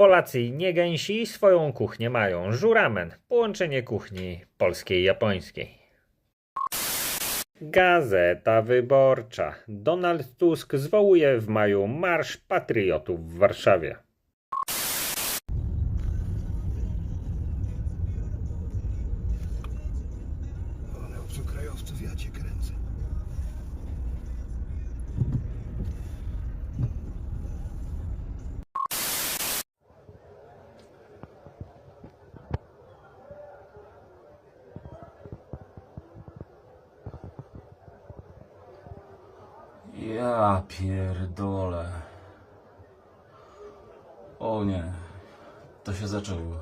Polacy i nie gęsi swoją kuchnię mają. Żuramen, połączenie kuchni polskiej i japońskiej. Gazeta Wyborcza. Donald Tusk zwołuje w maju Marsz Patriotów w Warszawie. Ale obcokrajowców ja cię kręcę. Ja pierdolę. O nie. To się zaczęło.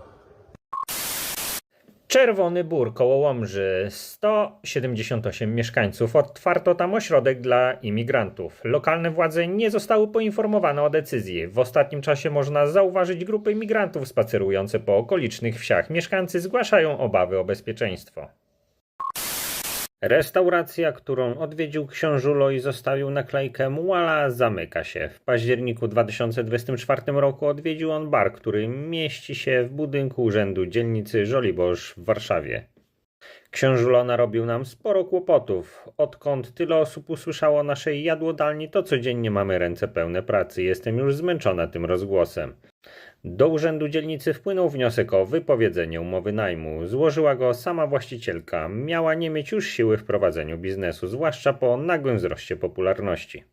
Czerwony Bór koło Łomży. 178 mieszkańców. Otwarto tam ośrodek dla imigrantów. Lokalne władze nie zostały poinformowane o decyzji. W ostatnim czasie można zauważyć grupy imigrantów spacerujące po okolicznych wsiach. Mieszkańcy zgłaszają obawy o bezpieczeństwo. Restauracja, którą odwiedził książulo i zostawił naklejkę Muala, zamyka się. W październiku 2024 roku odwiedził on bar, który mieści się w budynku Urzędu Dzielnicy Żoliborz w Warszawie. Książulo narobił nam sporo kłopotów. Odkąd tyle osób usłyszało o naszej jadłodalni, to codziennie mamy ręce pełne pracy. Jestem już zmęczona tym rozgłosem. Do urzędu dzielnicy wpłynął wniosek o wypowiedzenie umowy najmu. Złożyła go sama właścicielka. Miała nie mieć już siły w prowadzeniu biznesu, zwłaszcza po nagłym wzroście popularności.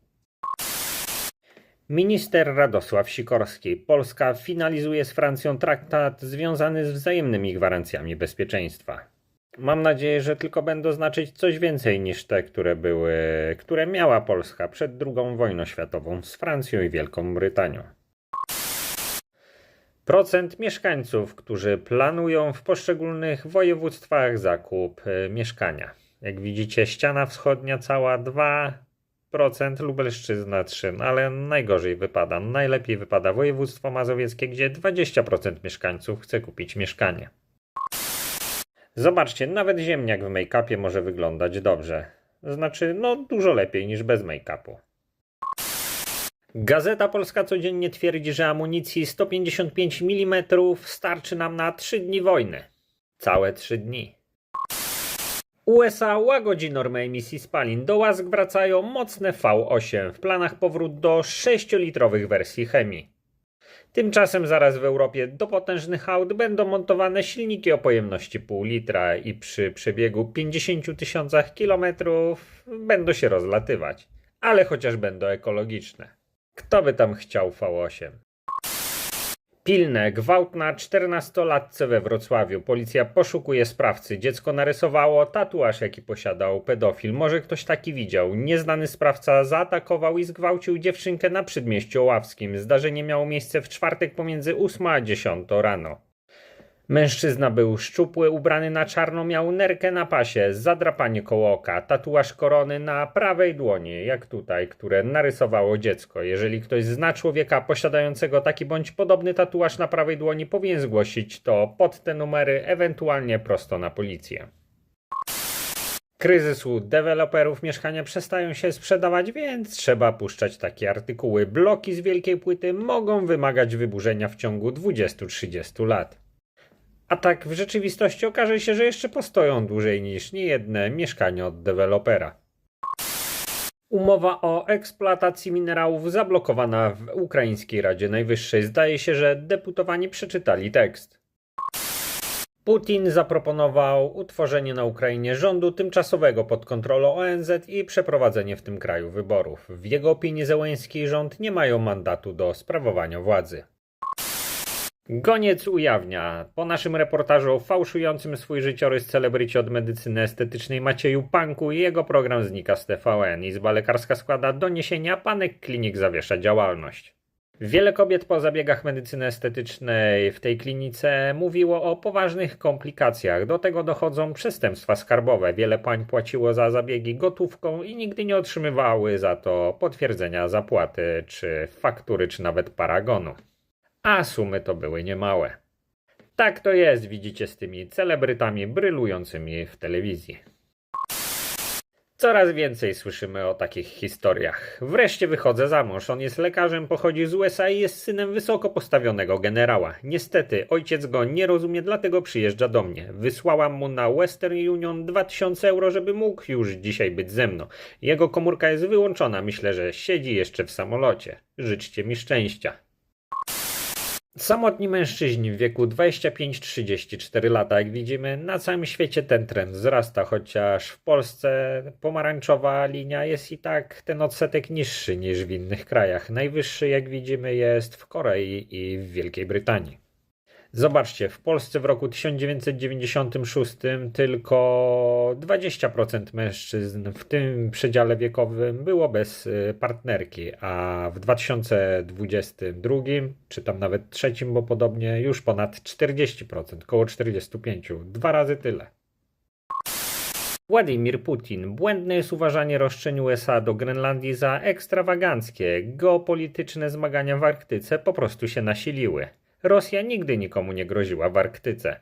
Minister Radosław Sikorski. Polska finalizuje z Francją traktat związany z wzajemnymi gwarancjami bezpieczeństwa. Mam nadzieję, że tylko będą znaczyć coś więcej niż te, które były, które miała Polska przed II wojną światową z Francją i Wielką Brytanią. Procent mieszkańców, którzy planują w poszczególnych województwach zakup y, mieszkania. Jak widzicie, ściana wschodnia cała 2%, Lubelszczyzna 3%, no ale najgorzej wypada, najlepiej wypada województwo mazowieckie, gdzie 20% mieszkańców chce kupić mieszkanie. Zobaczcie, nawet ziemniak w make-upie może wyglądać dobrze. Znaczy, no dużo lepiej niż bez make-upu. Gazeta Polska codziennie twierdzi, że amunicji 155 mm starczy nam na 3 dni wojny. Całe 3 dni. USA łagodzi normę emisji spalin. Do łask wracają mocne V8. W planach powrót do 6-litrowych wersji chemii. Tymczasem zaraz w Europie do potężnych aut będą montowane silniki o pojemności pół litra i przy przebiegu 50 tysiącach kilometrów będą się rozlatywać. Ale chociaż będą ekologiczne. Kto by tam chciał V8? Pilne, gwałt na 14-latce we Wrocławiu. Policja poszukuje sprawcy. Dziecko narysowało tatuaż, jaki posiadał pedofil. Może ktoś taki widział. Nieznany sprawca zaatakował i zgwałcił dziewczynkę na przedmieściu Oławskim. Zdarzenie miało miejsce w czwartek pomiędzy 8 a 10 rano. Mężczyzna był szczupły, ubrany na czarno, miał nerkę na pasie, zadrapanie koło oka, tatuaż korony na prawej dłoni, jak tutaj, które narysowało dziecko. Jeżeli ktoś zna człowieka posiadającego taki bądź podobny tatuaż na prawej dłoni, powinien zgłosić to pod te numery, ewentualnie prosto na policję. Kryzysu deweloperów mieszkania przestają się sprzedawać, więc trzeba puszczać takie artykuły. Bloki z wielkiej płyty mogą wymagać wyburzenia w ciągu 20-30 lat. A tak w rzeczywistości okaże się, że jeszcze postoją dłużej niż niejedne mieszkanie od dewelopera. Umowa o eksploatacji minerałów zablokowana w Ukraińskiej Radzie Najwyższej. Zdaje się, że deputowani przeczytali tekst. Putin zaproponował utworzenie na Ukrainie rządu tymczasowego pod kontrolą ONZ i przeprowadzenie w tym kraju wyborów. W jego opinii Zełenski rząd nie mają mandatu do sprawowania władzy. Goniec ujawnia. Po naszym reportażu o fałszującym swój życiorys celebrycie od medycyny estetycznej Macieju Panku jego program znika z TVN. Izba lekarska składa doniesienia, panek klinik zawiesza działalność. Wiele kobiet po zabiegach medycyny estetycznej w tej klinice mówiło o poważnych komplikacjach. Do tego dochodzą przestępstwa skarbowe. Wiele pań płaciło za zabiegi gotówką i nigdy nie otrzymywały za to potwierdzenia zapłaty, czy faktury, czy nawet paragonu a sumy to były niemałe. Tak to jest, widzicie, z tymi celebrytami brylującymi w telewizji. Coraz więcej słyszymy o takich historiach. Wreszcie wychodzę za mąż. On jest lekarzem, pochodzi z USA i jest synem wysoko postawionego generała. Niestety, ojciec go nie rozumie, dlatego przyjeżdża do mnie. Wysłałam mu na Western Union 2000 euro, żeby mógł już dzisiaj być ze mną. Jego komórka jest wyłączona. Myślę, że siedzi jeszcze w samolocie. Życzcie mi szczęścia. Samotni mężczyźni w wieku 25-34 lata, jak widzimy, na całym świecie ten trend wzrasta, chociaż w Polsce pomarańczowa linia jest i tak ten odsetek niższy niż w innych krajach. Najwyższy, jak widzimy, jest w Korei i w Wielkiej Brytanii. Zobaczcie, w Polsce w roku 1996 tylko 20% mężczyzn w tym przedziale wiekowym było bez y, partnerki, a w 2022, czy tam nawet trzecim, bo podobnie, już ponad 40%, około 45%, dwa razy tyle. Władimir Putin. Błędne jest uważanie roszczeń USA do Grenlandii za ekstrawaganckie. Geopolityczne zmagania w Arktyce po prostu się nasiliły. Rosja nigdy nikomu nie groziła w Arktyce.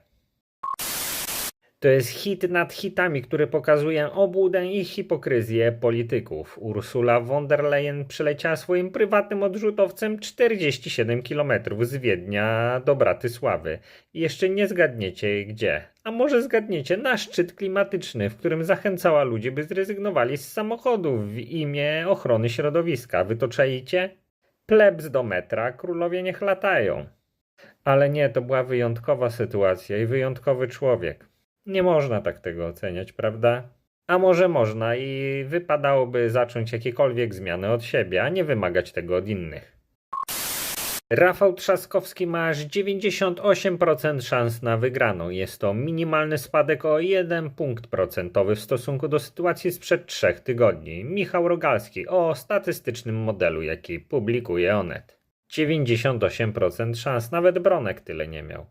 To jest hit nad hitami, który pokazuje obłudę i hipokryzję polityków. Ursula von der Leyen przeleciała swoim prywatnym odrzutowcem 47 km z Wiednia do Bratysławy. I jeszcze nie zgadniecie gdzie. A może zgadniecie na szczyt klimatyczny, w którym zachęcała ludzi, by zrezygnowali z samochodów w imię ochrony środowiska. Wy to czaicie? Plebs do metra, królowie niech latają. Ale nie, to była wyjątkowa sytuacja i wyjątkowy człowiek. Nie można tak tego oceniać, prawda? A może można i wypadałoby zacząć jakiekolwiek zmiany od siebie, a nie wymagać tego od innych. Rafał Trzaskowski ma aż 98% szans na wygraną. Jest to minimalny spadek o 1 punkt procentowy w stosunku do sytuacji sprzed 3 tygodni. Michał Rogalski o statystycznym modelu, jaki publikuje Onet. 98% szans, nawet Bronek tyle nie miał.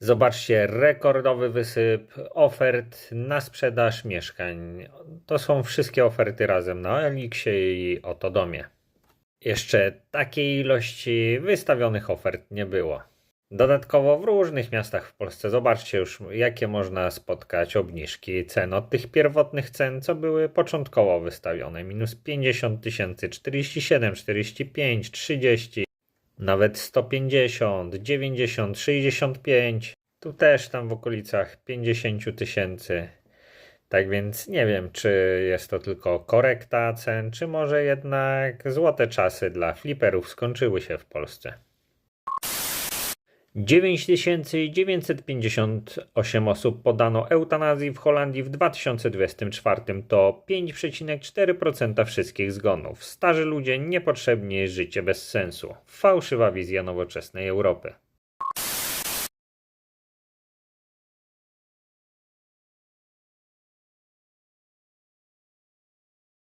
Zobaczcie, rekordowy wysyp ofert na sprzedaż mieszkań. To są wszystkie oferty razem na Elixie i Otodomie. Jeszcze takiej ilości wystawionych ofert nie było. Dodatkowo w różnych miastach w Polsce zobaczcie już, jakie można spotkać obniżki cen od tych pierwotnych cen, co były początkowo wystawione. Minus 50 tysięcy, 47, 45, 30, nawet 150, 90, 65. Tu też tam w okolicach 50 tysięcy. Tak więc nie wiem, czy jest to tylko korekta cen, czy może jednak złote czasy dla fliperów skończyły się w Polsce. 9958 osób podano eutanazji w Holandii w 2024. To 5,4% wszystkich zgonów. Starzy ludzie, niepotrzebnie życie bez sensu. Fałszywa wizja nowoczesnej Europy.